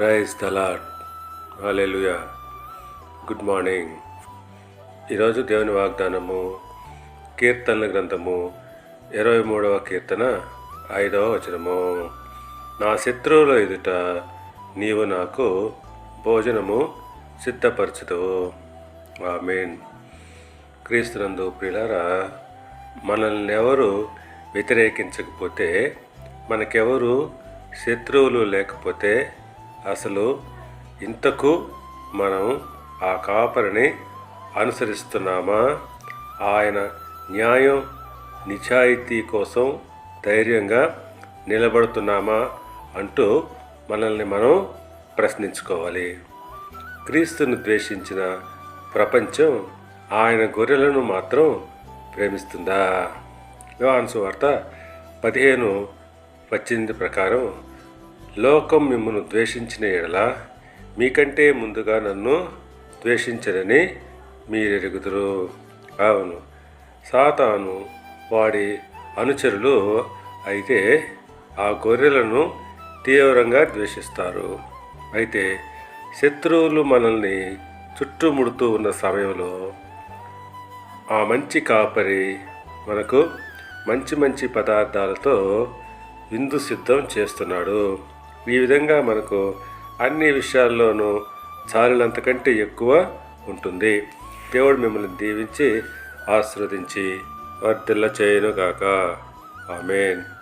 Rice తలాట్ hallelujah good morning. ఈరోజు దేవుని వాగ్దానము కీర్తనల గ్రంథము ఇరవై మూడవ కీర్తన ఐదవ వచనము. నా శత్రువుల ఎదుట నీవు నాకు భోజనము సిద్ధపరచుదువు. ఆమెన్. క్రీస్తునందు ప్రియులారా మనల్ని ఎవరు వ్యతిరేకించకపోతే మనకెవరు శత్రువులు లేకపోతే అసలు ఇంతకు మనం ఆ కాపరిని అనుసరిస్తున్నామా? ఆయన న్యాయం నిజాయితీ కోసం ధైర్యంగా నిలబడుతున్నామా అంటూ మనల్ని మనం ప్రశ్నించుకోవాలి. క్రీస్తును ద్వేషించిన ప్రపంచం ఆయన గొర్రెలను మాత్రం ప్రేమిస్తుందా? యోహాను వార్త పదిహేను పద్దెనిమిది ప్రకారం లోకం మిమ్మను ద్వేషించిన ఎడల మీకంటే ముందుగా నన్ను ద్వేషించరని మీరెరుగుదురు. అవును సాతాను వాడి అనుచరులు అయితే ఆ గొర్రెలను తీవ్రంగా ద్వేషిస్తారు. అయితే శత్రువులు మనల్ని చుట్టుముడుతూ ఉన్న సమయంలో ఆ మంచి కాపరి మనకు మంచి మంచి పదార్థాలతో విందు సిద్ధం చేస్తున్నాడు. ఈ విధంగా మనకు అన్ని విషయాల్లోనూ చాలినంతకంటే ఎక్కువ ఉంటుంది. దేవుడు మిమ్మల్ని దీవించి ఆశీర్వదించి వర్తిల్ల చేయనుగాక ఆమెన్.